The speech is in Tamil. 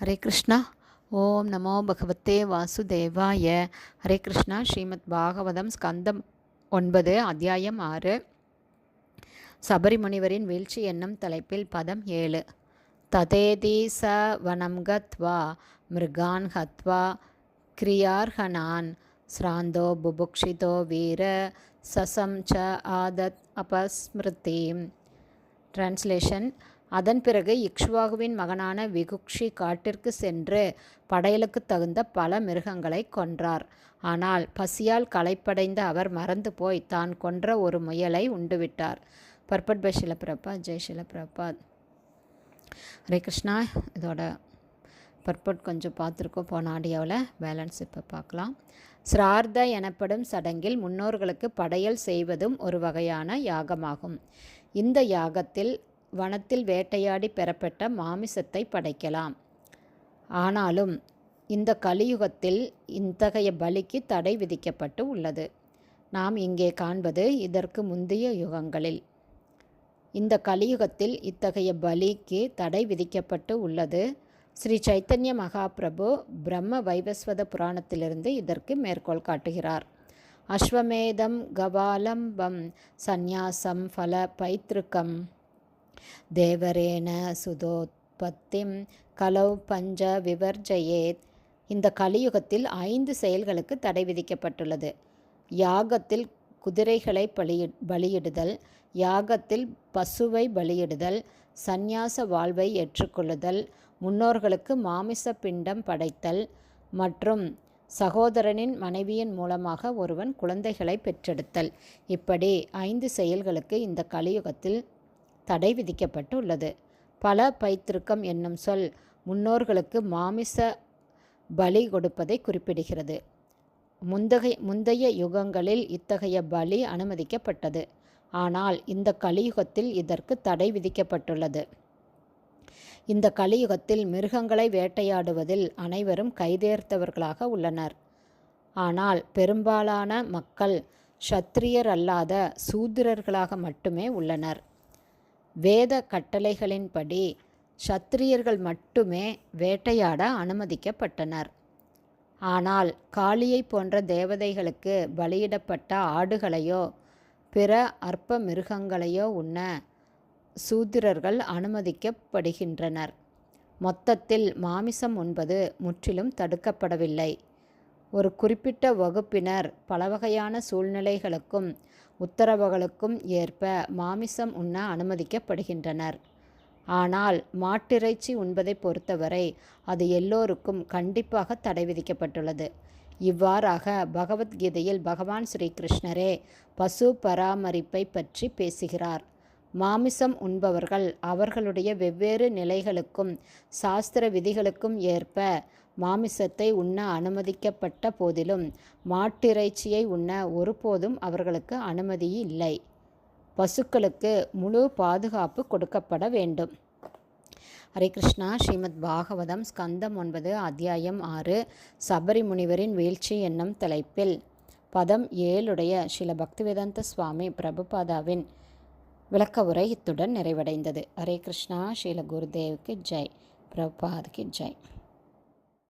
ஹரே கிருஷ்ணா. ஓம் நமோ பகவத்தே வாசுதேவாய. ஹரே கிருஷ்ணா. ஸ்ரீமத் பாகவதம் ஸ்கந்தம் ஒன்பது அத்தியாயம் ஆறு. சபரிமுனிவரின் வீழ்ச்சி என்னும் தலைப்பில் பதம் ஏழு. ததேதி ச வனம் கத்வா மிருகான் ஹத்வா கிரியார்ஹனான் ஸ்ராந்தோ புபுக்ஷிதோ வீர சசம் ச ஆதத் அபஸ்மிருதி டிரான்ஸ்லேஷன் அதன் பிறகு இக்ஷ்வாகுவின் மகனான விகுக்ஷி காட்டிற்கு சென்று படையலுக்கு தகுந்த பல மிருகங்களை கொன்றார். ஆனால் பசியால் களைப்படைந்த அவர் மறந்து போய் தான் கொன்ற ஒரு முயலை உண்டுவிட்டார். Purport by Srila Prabhupada Jai Srila Prabhupada. Hare Krishna. இதோட பர்பட் கொஞ்சம் பார்த்துருக்கோம். போன ஆடியோவில் பேலன்ஸ் இப்போ பார்க்கலாம். சிரார்த்த எனப்படும் சடங்கில் முன்னோர்களுக்கு படையல் செய்வதும் ஒரு வகையான யாகமாகும். இந்த யாகத்தில் வனத்தில் வேட்டையாடி பெறப்பட்ட மாமிசத்தை படைக்கலாம். ஆனாலும் இந்த கலியுகத்தில் இத்தகைய பலிக்கு தடை விதிக்கப்பட்டு உள்ளது. நாம் இங்கே காண்பது இதற்கு முந்தைய யுகங்களில். இந்த கலியுகத்தில் இத்தகைய பலிக்கு தடை விதிக்கப்பட்டு உள்ளது. ஸ்ரீ சைத்தன்ய மகாபிரபு பிரம்ம வைவஸ்வத புராணத்திலிருந்து இதற்கு மேற்கோள் காட்டுகிறார். அஸ்வமேதம் கபாலம்பம் சந்நியாசம் ஃபல பைத்திருக்கம். தேவரேன சுதோத்பத்திம் கலௌ பஞ்ச விவர்ஜயேத். இந்த கலியுகத்தில் ஐந்து செயல்களுக்கு தடை விதிக்கப்பட்டுள்ளது. யாகத்தில் குதிரைகளை பலியி பலியிடுதல் யாகத்தில் பசுவை பலியிடுதல் சந்நியாச வாழ்வை ஏற்றுக்கொள்ளுதல் முன்னோர்களுக்கு மாமிச பிண்டம் படைத்தல் மற்றும் சகோதரனின் மனைவியின் மூலமாக ஒருவன் குழந்தைகளை பெற்றெடுத்தல். இப்படி ஐந்து செயல்களுக்கு இந்த கலியுகத்தில் தடை விதிக்கப்பட்டு உள்ளது பல பைத்திருக்கம் என்னும் சொல் முன்னோர்களுக்கு மாமிச பலி கொடுப்பதை குறிப்பிடுகிறது. முந்தகை முந்தைய யுகங்களில் இத்தகைய பலி அனுமதிக்கப்பட்டது. ஆனால் இந்த கலியுகத்தில் இதற்கு தடை விதிக்கப்பட்டுள்ளது. இந்த கலியுகத்தில் மிருகங்களை வேட்டையாடுவதில் அனைவரும் கைதேர்த்தவர்களாக உள்ளனர். ஆனால் பெரும்பாலான மக்கள் சத்திரியர் அல்லாத சூத்திரர்களாக மட்டுமே உள்ளனர். வேத கட்டளைகளின்படி சத்திரியர்கள் மட்டுமே வேட்டையாட அனுமதிக்கப்பட்டனர். ஆனால் காளியை போன்ற தேவதைகளுக்கு பலியிடப்பட்ட ஆடுகளையோ பிற அற்ப மிருகங்களையோ உண்ண சூத்திரர்கள் அனுமதிக்கப்படுகின்றனர். மொத்தத்தில் மாமிசம் உண்பது முற்றிலும் தடுக்கப்படவில்லை. ஒரு குறிப்பிட்ட வகுப்பினர் பலவகையான சூழ்நிலைகளுக்கும் உத்தரவுகளுக்கும் ஏற்ப மாமிசம் உண்ண அனுமதிக்கப்படுகின்றனர். ஆனால் மாட்டிறைச்சி உண்பதை பொறுத்தவரை அது எல்லோருக்கும் கண்டிப்பாக தடை விதிக்கப்பட்டுள்ளது. இவ்வாறாக பகவத்கீதையில் பகவான் ஸ்ரீகிருஷ்ணரே பசு பராமரிப்பை பற்றி பேசுகிறார். மாமிசம் உண்பவர்கள் அவர்களுடைய வெவ்வேறு நிலைகளுக்கும் சாஸ்திர விதிகளுக்கும் ஏற்ப மாமிசத்தை உண்ண அனுமதிக்கப்பட்ட போதிலும் மாட்டிறைச்சியை உண்ண ஒருபோதும் அவர்களுக்கு அனுமதி இல்லை பசுக்களுக்கு முழு பாதுகாப்பு கொடுக்கப்பட வேண்டும். ஹரே கிருஷ்ணா. ஸ்ரீமத் பாகவதம் ஸ்கந்தம் ஒன்பது அத்தியாயம் ஆறு சபரி முனிவரின் வீழ்ச்சி என்னும் தலைப்பில். பதம் ஏழுடைய ஸ்ரீல பக்திவேதாந்த சுவாமி பிரபுபாதாவின் விளக்க உரை இத்துடன் நிறைவடைந்தது. ஹரே கிருஷ்ணா. ஸ்ரீல குருதேவுக்கு ஜெய். பிரபுபாதுக்கு ஜெய்.